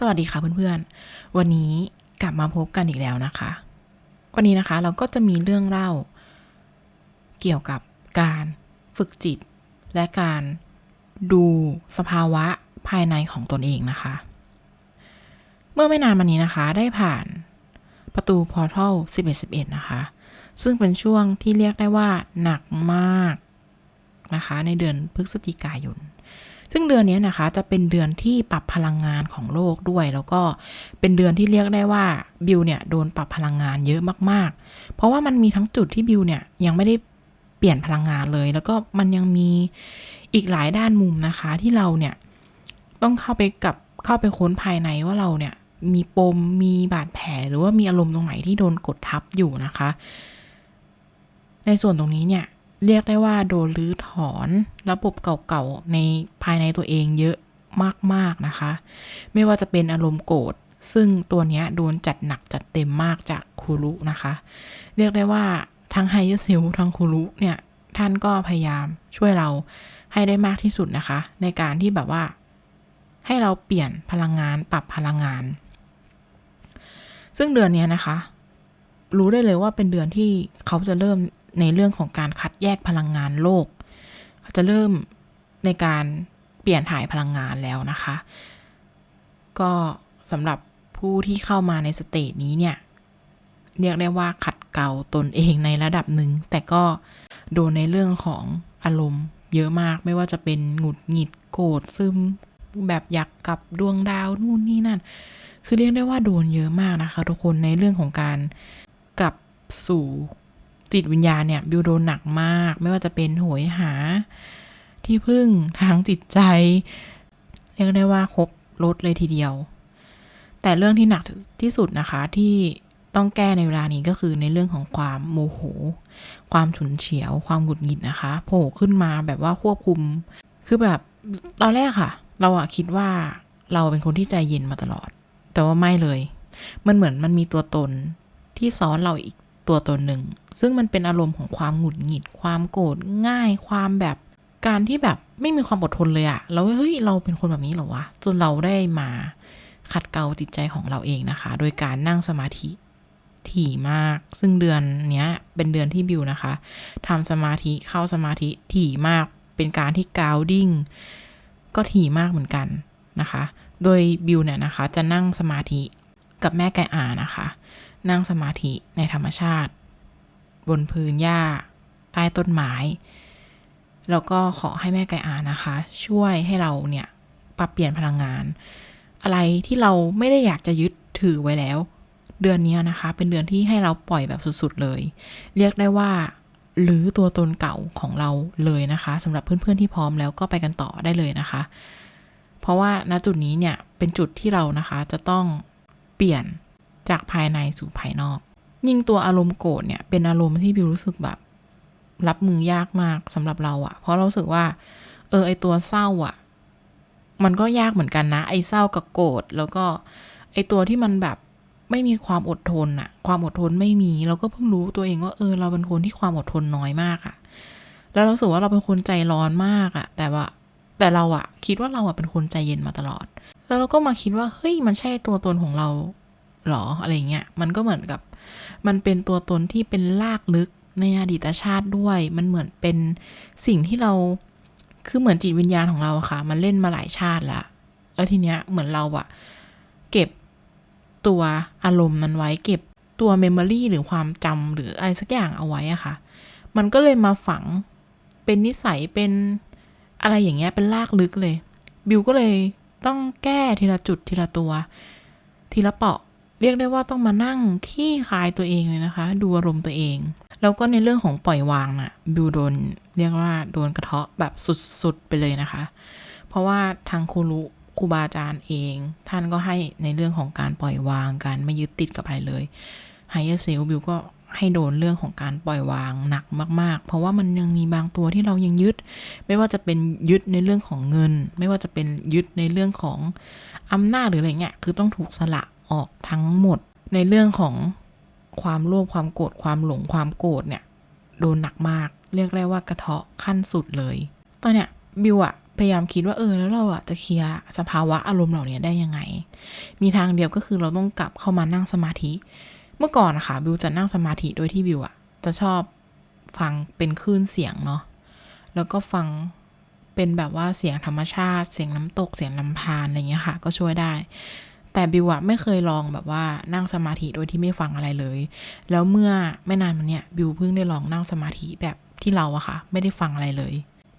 สวัสดีค่ะเพื่อนๆ วันนี้กลับมาพบกันอีกแล้วนะคะ วันนี้นะคะเราก็จะมีเรื่องเล่า เกี่ยวกับการฝึกจิต และการดูสภาวะภายในของตนเองนะคะ เมื่อไม่นานมานี้นะคะได้ผ่านประตูพอร์ทัล1111 นะคะ ซึ่งเป็นช่วงที่เรียกได้ว่าหนักมากนะคะ ในเดือนพฤศจิกายน ซึ่งเดือนนี้นะคะจะเป็นเดือนที่ปรับพลังงานของโลกด้วย แล้วก็เป็นเดือนที่เรียกได้ว่าบิวเนี่ยโดนปรับพลังงานเยอะมากๆ เพราะว่ามันมีทั้งจุดที่บิวเนี่ยยังไม่ได้เปลี่ยนพลังงานเลย แล้วก็มันยังมีอีกหลายด้านมุมนะคะที่เราเนี่ยต้องเข้าไปกับเข้าไปค้นภายในว่าเราเนี่ยมีปมมีบาดแผลหรือว่ามีอารมณ์ตรงไหนที่โดนกดทับอยู่นะคะ ในส่วนตรงนี้เนี่ย เรียกได้ว่าโดนรื้อถอนระบบเก่าๆในภายในตัวเองเยอะมากๆนะคะ ไม่ว่าจะเป็นอารมณ์โกรธซึ่งตัวนี้โดนจัดหนักจัดเต็มมากจากคูรุนะคะ เรียกได้ว่าทั้งไฮเออร์เซลทั้งคูรุเนี่ย ท่านก็พยายามช่วยเราให้ได้มากที่สุดนะคะ ในการที่แบบว่า ให้เราเปลี่ยนพลังงานปรับพลังงาน ซึ่งเดือนนี้นะคะ รู้ได้เลยว่าเป็นเดือนที่เขาจะเริ่ม ในเรื่องของการคัดแยกพลังงานโลก เขาจะเริ่มในการเปลี่ยนถ่ายพลังงานแล้วนะคะ ก็สำหรับผู้ที่เข้ามาในสเตจนี้เนี่ย เรียกได้ว่าขัดเกลาตนเองในระดับหนึ่ง แต่ก็โดนในเรื่องของอารมณ์เยอะมากไม่ว่าจะเป็นหงุดหงิดโกรธซึมแบบอยากกลับดวงดาวนู่นนี่นั่น คือเรียกได้ว่าโดนเยอะมากนะคะ ทุกคนในเรื่องของการกลับสู่ จิตวิญญาณเนี่ยบิวโดนหนักมาก ไม่ว่าจะเป็นโหยหา ที่พึ่งทางจิตใจ เรียกได้ว่าครบลดเลยทีเดียว แต่เรื่องที่หนักที่สุดนะคะที่ต้องแก้ในเวลานี้ก็คือในเรื่องของความโมโห ความฉุนเฉียว ความหงุดหงิดนะคะโผล่ขึ้นมาแบบว่าควบคุม คือแบบตอนแรกค่ะ เราอะคิดว่าเราเป็นคนที่ใจเย็นมาตลอด แต่ว่าไม่เลย มันเหมือนมันมีตัวตนที่ซ้อนเราอีก ตัวตนหนึ่ง ซึ่งมันเป็นอารมณ์ของความหงุดหงิด ความโกรธง่าย ความแบบการที่แบบไม่มีความอดทนเลยอะแล้วเฮ้ยเราเป็นคนแบบนี้เหรอวะ จนเราได้มาขัดเกลาจิตใจของเราเองนะคะ โดยการนั่งสมาธิถี่มาก ซึ่งเดือนเนี้ยเป็นเดือนที่บิวนะคะทำสมาธิเข้าสมาธิถี่มาก เป็นการที่กาวดิ้งก็ถี่มากเหมือนกันนะคะ โดยบิวเนี่ยนะคะจะนั่งสมาธิกับแม่ไก่อานะคะ นั่งสมาธิในธรรมชาติ บนพื้นหญ้า ใต้ต้นไม้ แล้วก็ขอให้แม่ไก่อานะคะ ช่วยให้เราเนี่ยปรับเปลี่ยนพลังงาน อะไรที่เราไม่ได้อยากจะยึดถือไว้แล้ว เดือนนี้นะคะ เป็นเดือนที่ให้เราปล่อยแบบสุดๆเลย เรียกได้ว่าหรือตัวตนเก่าของเราเลยนะคะสำหรับเพื่อนๆที่พร้อมแล้วก็ไปกันต่อได้เลยนะคะ เพราะว่าณจุดนี้เนี่ยเป็นจุดที่เรานะคะจะต้องเปลี่ยน จากภายในสู่ภายนอก ยิ่งตัวอารมณ์โกรธเนี่ย เป็นอารมณ์ที่บิวรู้สึกแบบ รับมือยากมากสำหรับเราอะเพราะเราสึกว่า เออไอตัวเศร้าอะมันก็ยากเหมือนกันนะ ไอเศร้ากับโกรธแล้วก็ ไอตัวที่มันแบบไม่มีความอดทนอะความอดทนไม่มีเราก็เพิ่งรู้ตัวเองว่าเออ เราเป็นคนที่ความอดทนน้อยมากอะแล้วเราสึกว่าเราเป็นคนใจร้อนมากอะแต่ว่าแต่เราอะคิดว่าเราอะเป็นคนใจเย็นมาตลอด แล้วเราก็มาคิดว่าเฮ้ยมันใช่ตัวตนของเรา หรออะไรเงี้ยมันก็เหมือนกับ มันเป็นตัวตนที่เป็นลากลึกในอดีตชาติด้วย มันเหมือนเป็นสิ่งที่เราคือเหมือนจิตวิญญาณของเราค่ะ มันเล่นมาหลายชาติแล้วแล้วทีเนี้ยเหมือนเราอะเก็บตัวอารมณ์นั้นไว้ เก็บตัวเมมโมรีหรือความจำหรืออะไรสักอย่างเอาไว้อะค่ะ มันก็เลยมาฝังเป็นนิสัยเป็นอะไรอย่างเงี้ยเป็นลากลึกเลย บิวก็เลยต้องแก้ทีละจุดทีละตัว ทีละเปาะ เรียกได้ว่าต้องมานั่งขี้คายตัวเองเลยนะคะ ดูอารมณ์ตัวเอง แล้วก็ในเรื่องของปล่อยวางน่ะบิวโดนเรียกว่าโดนกระเทาะแบบสุดๆไปเลยนะคะ เพราะว่าทางครูรุครูบาอาจารย์เอง ท่านก็ให้ในเรื่องของการปล่อยวางการไม่ยึดติดกับอะไรเลยไฮเออร์เซลบิวก็ให้โดนเรื่องของการปล่อยวางหนักมาก ๆ เพราะว่ามันยังมีบางตัวที่เรายังยึด ไม่ว่าจะเป็นยึดในเรื่องของเงิน ไม่ว่าจะเป็นยึดในเรื่องของอำนาจหรืออะไรเงี้ย คือต้องถูกสละ ออกทั้งหมด ในเรื่องของความโลภความโกรธความหลงความโกรธเนี่ย โดนหนักมาก เรียกได้ว่ากระเทาะขั้นสุดเลย ตอนเนี้ยบิวอะพยายามคิดว่าเออแล้วเราอะจะเคลียร์สภาวะอารมณ์เหล่านี้ได้ยังไง มีทางเดียวก็คือเราต้องกลับเข้ามานั่งสมาธิ เมื่อก่อนนะคะบิวจะนั่งสมาธิโดยที่บิวอะจะชอบฟังเป็นคลื่นเสียงเนาะแล้วก็ฟังเป็นแบบว่าเสียงธรรมชาติ เสียงน้ำตกเสียงลำธารอะไรเงี้ยค่ะ ก็ช่วยได้ แต่บิวอะไม่เคยลองแบบว่านั่งสมาธิโดยที่ไม่ฟังอะไรเลย แล้วเมื่อไม่นานมาเนี้ยบิวเพิ่งได้ลองนั่งสมาธิแบบที่เราอะค่ะ ไม่ได้ฟังอะไรเลย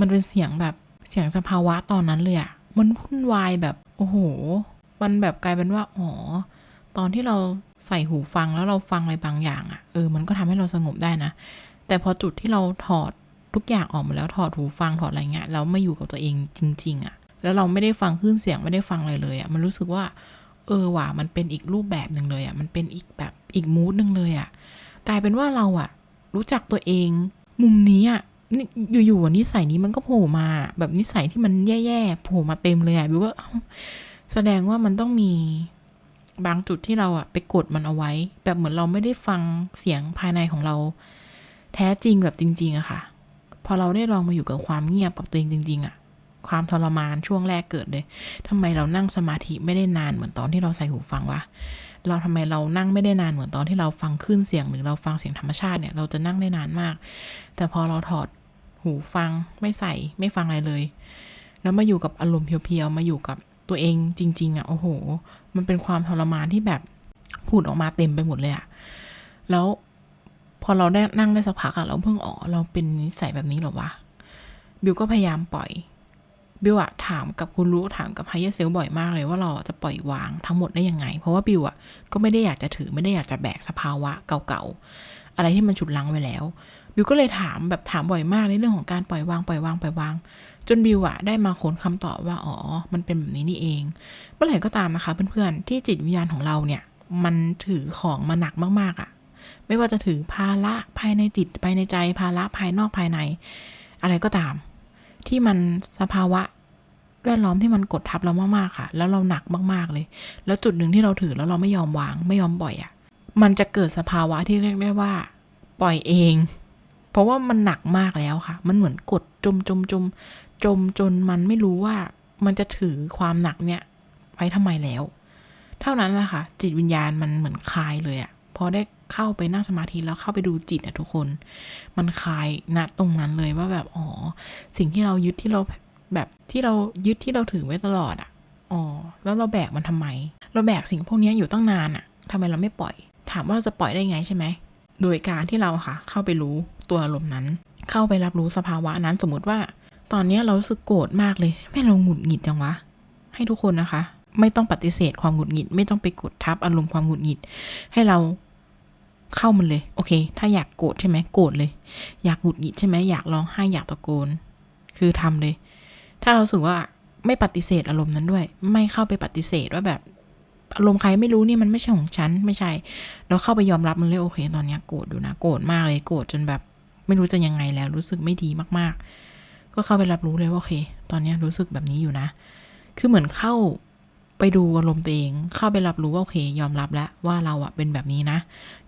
มันเป็นเสียงแบบเสียงสภาวะตอนนั้นเลยอะมันวุ่นวายแบบโอ้โห มันแบบกลายเป็นว่าอ๋อตอนที่เราใส่หูฟังแล้วเราฟังอะไรบางอย่างอะเออ มันก็ทำให้เราสงบได้นะ แต่พอจุดที่เราถอดทุกอย่างออกมาแล้วถอดหูฟังถอดอะไรเงี้ยแล้วมาอยู่กับตัวเองจริง ๆอะแล้วเราไม่ได้ฟังคลื่นเสียงไม่ได้ฟังอะไรเลยอะมันรู้สึกว่า เออว่ะมันเป็นอีกรูปแบบหนึ่งเลยอะมันเป็นอีกแบบอีกมูดหนึ่งเลยอะกลายเป็นว่าเราอะรู้จักตัวเอง มุมนี้อะนี่อยู่ๆอะนิสัยนี้มันก็โผล่มา แบบนิสัยที่มันแย่ๆโผล่มาเต็มเลยอะบิวก็เอ้าแสดงว่ามันต้องมีบางจุดที่เราอะไปกดมันเอาไว้ แบบเหมือนเราไม่ได้ฟังเสียงภายในของเรา แท้จริงแบบจริง ๆอะค่ะ พอเราได้ลองมาอยู่กับความเงียบกับตัวเองจริง ๆอะ ความทรมานช่วงแรกเกิดเลยทำไมเรานั่งสมาธิไม่ได้นานเหมือนตอนที่เราใส่หูฟังวะ เราทำไมเรานั่งไม่ได้นานเหมือนตอนที่เราฟังคลื่นเสียงหรือเราฟังเสียงธรรมชาติเนี่ย เราจะนั่งได้นานมาก แต่พอเราถอดหูฟังไม่ใส่ไม่ฟังอะไรเลย แล้วมาอยู่กับอารมณ์เพียวๆ มาอยู่กับตัวเองจริง ๆอะโอ้โห มันเป็นความทรมานที่แบบพูดออกมาเต็มไปหมดเลยอะ แล้วพอเราได้นั่งได้สักพักอะเราเพิ่งอ๋อเราเป็นนิสัยแบบนี้หรอวะ บิวก็พยายามปล่อย บิวอะถามกับคุณรู้ถามกับไฮเอเซลบ่อยมากเลยว่าเราจะปล่อยวางทั้งหมดได้ยังไง เพราะว่าบิวอะก็ไม่ได้อยากจะถือไม่ได้อยากจะแบกสภาวะเก่าๆ อะไรที่มันฉุดลังไว้แล้ว บิวก็เลยถามแบบถามบ่อยมากในเรื่องของการปล่อยวางปล่อยวางปล่อยวาง จนบิวอะได้มาค้นคำตอบว่าอ๋อ มันเป็นแบบนี้นี่เอง เมื่อไหร่ก็ตามนะคะเพื่อนๆที่จิตวิญญาณของเราเนี่ย มันถือของมาหนักมากๆอะไม่ว่าจะถือภาระภายในจิตภายในใจภาระภายนอกภายใน อะไรก็ตาม ที่มันสภาวะแวดล้อมที่มันกดทับเรามากๆค่ะ แล้วเราหนักมากๆเลย แล้วจุดหนึ่งที่เราถือแล้วเราไม่ยอมวาง ไม่ยอมปล่อยอะ่ะ มันจะเกิดสภาวะที่เรียกได้ว่า ปล่อยเอง เพราะว่ามันหนักมากแล้วค่ะ มันเหมือนกดจมจมจมจมจนมันไม่รู้ว่ามันจะถือความหนักเนี่ยไว้ทำไมแล้ว เท่านั้นแหละค่ะ จิตวิญญาณมันเหมือนคลายเลยอะ พอได้ เข้าไปนั่งสมาธิแล้วเข้าไปดูจิตอะทุกคน มันคลายณตรงนั้นเลยว่าแบบอ๋อสิ่งที่เรายึดที่เราแบบที่เรายึดที่เราถือไว้ตลอดอะอ๋อแล้วเราแบกมันทำไม เราแบกสิ่งพวกนี้อยู่ตั้งนานอะทำไมเราไม่ปล่อย ถามว่าเราจะปล่อยได้ไงใช่ไหมโดยการที่เราค่ะ เข้าไปรู้ตัวอารมณ์นั้น เข้าไปรับรู้สภาวะนั้นสมมติว่า ตอนนี้เรารู้สึกโกรธมากเลยแม่เราหงุดหงิดจังวะ ให้ทุกคนนะคะ ไม่ต้องปฏิเสธความหงุดหงิด ไม่ต้องไปกดทับอารมณ์ความหงุดหงิด ให้เรา เข้ามันเลย โอเค ถ้าอยากโกรธใช่ไหมโกรธเลย อยากหงุดหงิดใช่ไหมอยากร้องไห้อยากตะโกน คือทำเลย ถ้าเราสึกว่าไม่ปฏิเสธอารมณ์นั้นด้วย ไม่เข้าไปปฏิเสธว่าแบบอารมณ์ใครไม่รู้นี่มันไม่ใช่ของฉันไม่ใช่ เราเข้าไปยอมรับมันเลยโอเค ตอนนี้โกรธอยู่นะโกรธมากเลยโกรธจนแบบ ไม่รู้จะยังไงแล้ว รู้สึกไม่ดีมากๆ ก็เข้าไปรับรู้เลยว่าโอเค ตอนนี้รู้สึกแบบนี้อยู่นะ คือเหมือนเข้า ไปดูอารมณ์ตัวเองเข้าไปรับรู้ว่าโอเค ยอมรับแล้วว่าเราอะเป็นแบบนี้นะ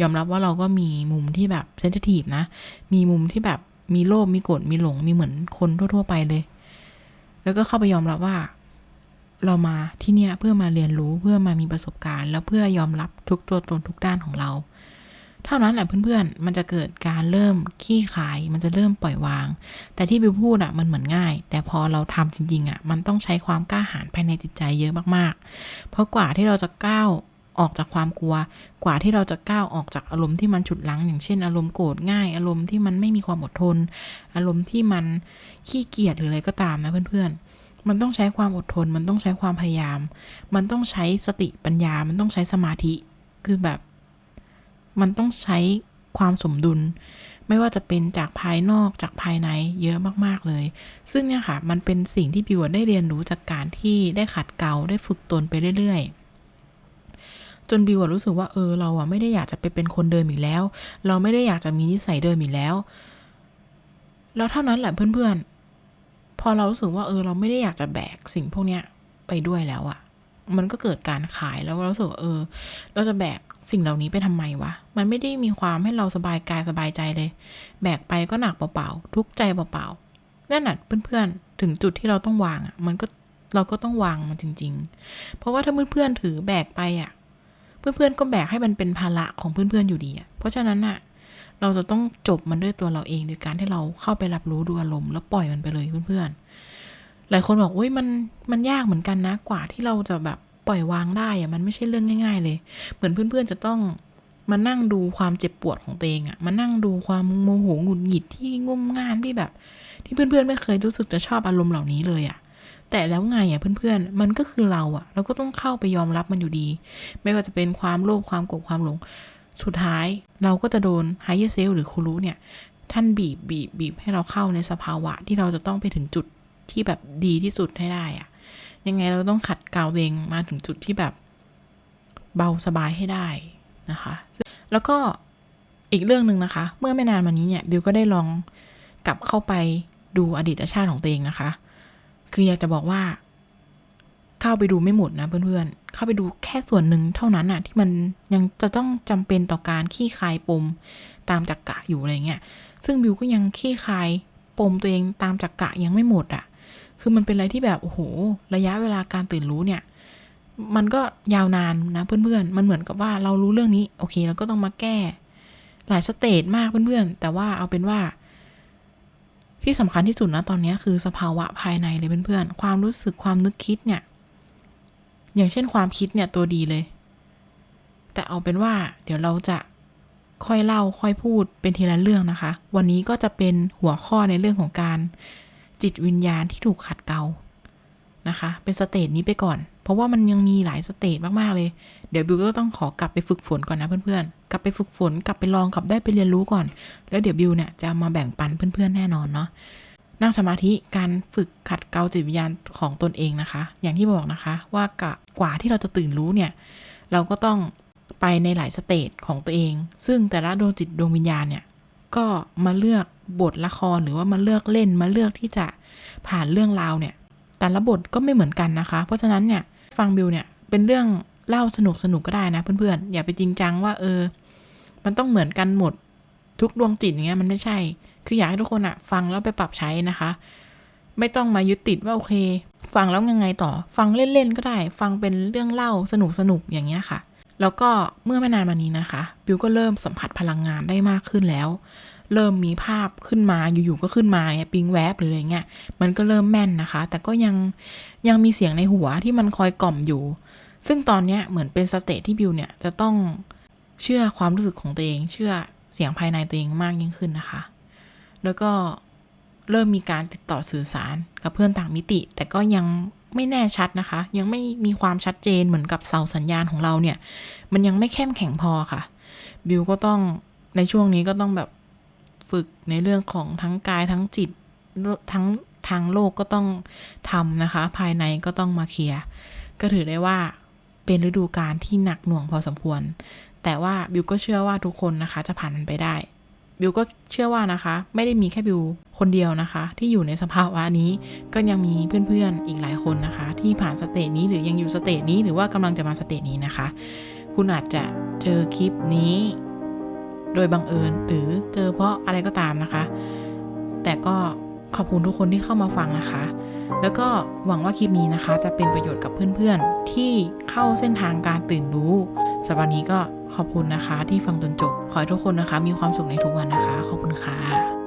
ยอมรับว่าเราก็มีมุมที่แบบเซนซิทีฟนะ มีมุมที่แบบมีโลภมีโกรธมีหลงมีเหมือนคนทั่ว ๆ ไปเลย แล้วก็เข้าไปยอมรับว่า เรามาที่เนี่ยเพื่อมาเรียนรู้เพื่อมามีประสบการณ์ แล้วเพื่อยอมรับทุกตัวตนทุกด้านของเรา เท่านั้นแหละเพื่อนๆ มันจะเกิดการเริ่มขี้ขาย มันจะเริ่มปล่อยวาง แต่ที่บิวพูดอะมันเหมือนง่าย แต่พอเราทำจริงๆอะมันต้องใช้ความกล้าหาญภายในจิตใจเยอะมากๆ เพราะกว่าที่เราจะก้าวออกจากความกลัว กว่าที่เราจะก้าวออกจากอารมณ์ที่มันฉุดลัง อย่างเช่น อารมณ์โกรธง่าย อารมณ์ที่มันไม่มีความอดทน อารมณ์ที่มันขี้เกียจหรืออะไรก็ตามนะเพื่อนๆมันต้องใช้ความอดทน มันต้องใช้ความพยายาม มันต้องใช้สติปัญญา มันต้องใช้สมาธิ คือแบบ มันต้องใช้ความสมดุล ไม่ว่าจะเป็นจากภายนอกจากภายในเยอะมากๆเลย ซึ่งเนี่ยค่ะ มันเป็นสิ่งที่บิวได้เรียนรู้จากการที่ได้ขัดเกลาได้ฝึกตนไปเรื่อยๆ จนบิวรู้สึกว่าเออเราอะไม่ได้อยากจะไปเป็นคนเดิมอีกแล้ว เราไม่ได้อยากจะมีนิสัยเดิมอีกแล้ว แล้วเท่านั้นแหละเพื่อนๆ พอเรารู้สึกว่าเออเราไม่ได้อยากจะแบกสิ่งพวกเนี้ยไปด้วยแล้วอะ มันก็เกิดการขายแล้วเราสึกว่าเออ เราจะแบกสิ่งเหล่านี้ไปทำไมวะ มันไม่ได้มีความให้เราสบายกายสบายใจเลย แบกไปก็หนักเปล่าๆ ทุกใจเปล่าๆนั่นน่ะเพื่อนๆ ถึงจุดที่เราต้องวางอะ มันก็เราก็ต้องวางมันจริง ๆ เพราะว่าถ้าเพื่อนๆถือแบกไปอะ เพื่อนๆก็แบกให้มันเป็นภาระของเพื่อนๆอยู่ดีอะเพราะฉะนั้นอะ เราจะต้องจบมันด้วยตัวเราเองโดยการที่เราเข้าไปรับรู้ดูอารมณ์แล้วปล่อยมันไปเลยเพื่อนๆ หลายคนบอกอุ้ยมันมันยากเหมือนกันนะ กว่าที่เราจะแบบปล่อยวางได้อะมันไม่ใช่เรื่องง่าย ๆ เลย เหมือนเพื่อนๆจะต้องมานั่งดูความเจ็บปวดของตัวเองอะมานั่งดูความโมโหหงุดหงิดที่งุ่มง่านที่แบบ ที่เพื่อนๆไม่เคยรู้สึกจะชอบอารมณ์เหล่านี้เลยอะแต่แล้วไงอะเพื่อนๆ มันก็คือเราอะเราก็ต้องเข้าไปยอมรับมันอยู่ดี ไม่ว่าจะเป็นความโลภความโกรธความหลง สุดท้ายเราก็จะโดนไฮเยอเซลหรือครูรู้เนี่ย ท่านบีบบีบบีบให้เราเข้าในสภาวะที่เราจะต้องไปถึงจุด ที่แบบดีที่สุดให้ได้อะยังไงเราต้องขัดเกลาเองมาถึงจุดที่แบบเบาสบายให้ได้นะคะ แล้วก็อีกเรื่องหนึ่งนะคะ เมื่อไม่นานมานี้เนี่ยบิวก็ได้ลองกลับเข้าไปดูอดีตชาติของตัวเองนะคะ คืออยากจะบอกว่า เข้าไปดูไม่หมดนะเพื่อนๆ เข้าไปดูแค่ส่วนหนึ่งเท่านั้นอะที่มันยังจะต้องจำเป็นต่อการขี้คายปมตามจักกะอยู่อะไรเงี้ย ซึ่งบิวก็ยังขี้คายปมตัวเองตามจักกะยังไม่หมดอะ คือมันเป็นอะไรที่แบบโอ้โหระยะเวลาการตื่นรู้เนี่ย มันก็ยาวนานนะเพื่อนๆ มันเหมือนกับว่าเรารู้เรื่องนี้โอเคเราก็ต้องมาแก้ หลายสเตจมากเพื่อนๆ แต่ว่าเอาเป็นว่า ที่สำคัญที่สุดนะตอนนี้คือสภาวะภายในเลยเพื่อนๆ ความรู้สึกความนึกคิดเนี่ย อย่างเช่นความคิดเนี่ยตัวดีเลย แต่เอาเป็นว่า เดี๋ยวเราจะค่อยเล่าค่อยพูดเป็นทีละเรื่องนะคะ วันนี้ก็จะเป็นหัวข้อในเรื่องของการ จิตวิญญาณที่ถูกขัดเกลานะคะ เป็นสเตจนี้ไปก่อน เพราะว่ามันยังมีหลายสเตจมาก ๆ เลย เดี๋ยวบิวก็ต้องขอกลับไปฝึกฝนก่อนนะเพื่อนๆ กลับไปฝึกฝน กลับไปลองกลับได้ไปเรียนรู้ก่อน แล้วเดี๋ยวบิวเนี่ยจะมาแบ่งปันเพื่อนๆ แน่นอนเนาะ นั่งสมาธิการฝึกขัดเกลาจิตวิญญาณของตนเองนะคะ อย่างที่บอกนะคะว่ากะกว่าที่เราจะตื่นรู้เนี่ย เราก็ต้องไปในหลายสเตจของตัวเอง ซึ่งแต่ละดวงจิตดวงวิญญาณเนี่ย ก็มาเลือก บทละครหรือว่ามาเลือกเล่นมาเลือกที่จะผ่านเรื่องราวเนี่ย แต่ละบทก็ไม่เหมือนกันนะคะ เพราะฉะนั้นเนี่ยฟังบิวเนี่ยเป็นเรื่องเล่าสนุกสนุกก็ได้นะเพื่อนๆอย่าไปจริงจังว่าเออ มันต้องเหมือนกันหมดทุกดวงจิตอย่างเงี้ยมันไม่ใช่ คืออยากให้ทุกคนอะฟังแล้วไปปรับใช้นะคะ ไม่ต้องมายึดติดว่าโอเค ฟังแล้วยังไงต่อ ฟังเล่นๆก็ได้ ฟังเป็นเรื่องเล่าสนุกสนุกอย่างเงี้ยค่ะ แล้วก็เมื่อไม่นานมานี้นะคะ บิวก็เริ่มสัมผัสพลังงานได้มากขึ้นแล้ว เริ่มมีภาพขึ้นมาอยู่ๆก็ขึ้นมาเนี่ยปิงแวบหรืออะไรเงี้ยมันก็เริ่มแม่นนะคะ แต่ก็ยังยังมีเสียงในหัวที่มันคอยกล่อมอยู่ ซึ่งตอนเนี้ยเหมือนเป็นสเตจที่บิวเนี่ยจะต้องเชื่อความรู้สึกของตัวเองเชื่อเสียงภายในตัวเองมากยิ่งขึ้นนะคะ แล้วก็เริ่มมีการติดต่อสื่อสารกับเพื่อนต่างมิติ แต่ก็ยังไม่แน่ชัดนะคะ ยังไม่มีความชัดเจนเหมือนกับเสาสัญญาณของเราเนี่ย มันยังไม่เข้มแข็งพอค่ะ บิวก็ต้องในช่วงนี้ก็ต้องแบบ ฝึกในเรื่องของทั้งกายทั้งจิตทั้งทางโลกก็ต้องทำนะคะ ภายในก็ต้องมาเคลียร์ก็ถือได้ว่าเป็นฤดูการที่หนักหน่วงพอสมควร แต่ว่าบิวก็เชื่อว่าทุกคนนะคะ จะผ่านมันไปได้ บิวก็เชื่อว่านะคะ ไม่ได้มีแค่บิวคนเดียวนะคะ ที่อยู่ในสภาวะนี้ก็ยังมีเพื่อนๆอีกหลายคนนะคะ ที่ผ่านสเตจนี้หรือยังอยู่สเตจนี้หรือว่ากำลังจะมาสเตจนี้นะคะ คุณอาจจะเจอคลิปนี้ โดยบังเอิญหรือเจอเพราะอะไรก็ตามนะคะ แต่ก็ขอบคุณทุกคนที่เข้ามาฟังนะคะ แล้วก็หวังว่าคลิปนี้นะคะ จะเป็นประโยชน์กับเพื่อนๆ ที่เข้าเส้นทางการตื่นรู้สำหรับวันนี้ก็ขอบคุณนะคะ ที่ฟังจนจบ ขอให้ทุกคนนะคะ มีความสุขในทุกวันนะคะ ขอบคุณค่ะ